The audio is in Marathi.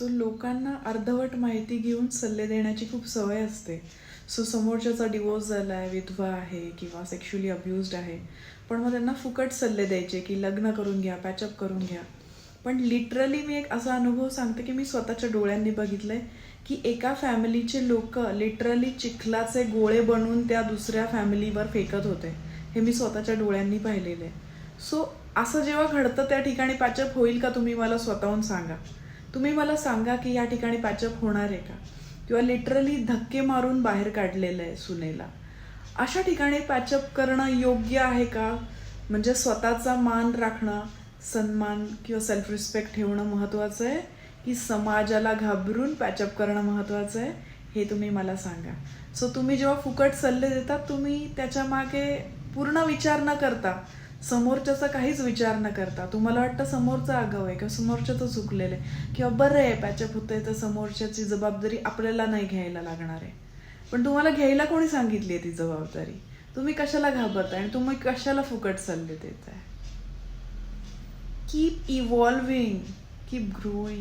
सो लोकांना अर्धवट माहिती घेऊन सल्ले देण्याची खूप सवय असते. सो समोरच्याचा डिवोर्स झाला आहे विधवा आहे किंवा सेक्शुअली अब्युज्ड आहे. पण मग त्यांना फुकट सल्ले द्यायचे की लग्न करून घ्या पॅचअप करून घ्या. पण लिटरली मी एक असा अनुभव सांगते की मी स्वतःच्या डोळ्यांनी बघितलंय की एका फॅमिलीचे लोक लिटरली चिखलाचे गोळे बनवून त्या दुसऱ्या फॅमिलीवर फेकत होते. हे मी स्वतःच्या डोळ्यांनी पाहिलेलं आहे. सो असं जेव्हा घडतं त्या ठिकाणी पॅचअप होईल का तुम्ही मला स्वतःहून सांगा. तुम्ही मला सांगा की या ठिकाणी पॅचअप होणार आहे का? किंवा लिटरली धक्के मारून बाहेर काढलेलं आहे सुनेला. अशा ठिकाणी पॅचअप करणं योग्य आहे का? म्हणजे स्वतःचा मान राखणं सन्मान किंवा सेल्फ रिस्पेक्ट ठेवणं महत्त्वाचं आहे? की समाजाला घाबरून पॅचअप करणं महत्त्वाचं आहे? हे तुम्ही मला सांगा. सो तुम्ही जेव्हा फुकट सल्ले देतात तुम्ही त्याच्यामागे पूर्ण विचार न करता समोरच्याचा काहीच विचार न करता तुम्हाला वाटतं समोरचा आगाव आहे किंवा समोरच्याचं चुकलेलं आहे किंवा बरं आहे पॅचअप होतंय तर समोरच्याची जबाबदारी आपल्याला नाही घ्यायला लागणार आहे. पण तुम्हाला घ्यायला कोणी सांगितली आहे ती जबाबदारी? तुम्ही कशाला घाबरताय आणि तुम्ही कशाला फुकट सल्ले आहे कीप इव्हॉल्विंग कीप ग्रोईंग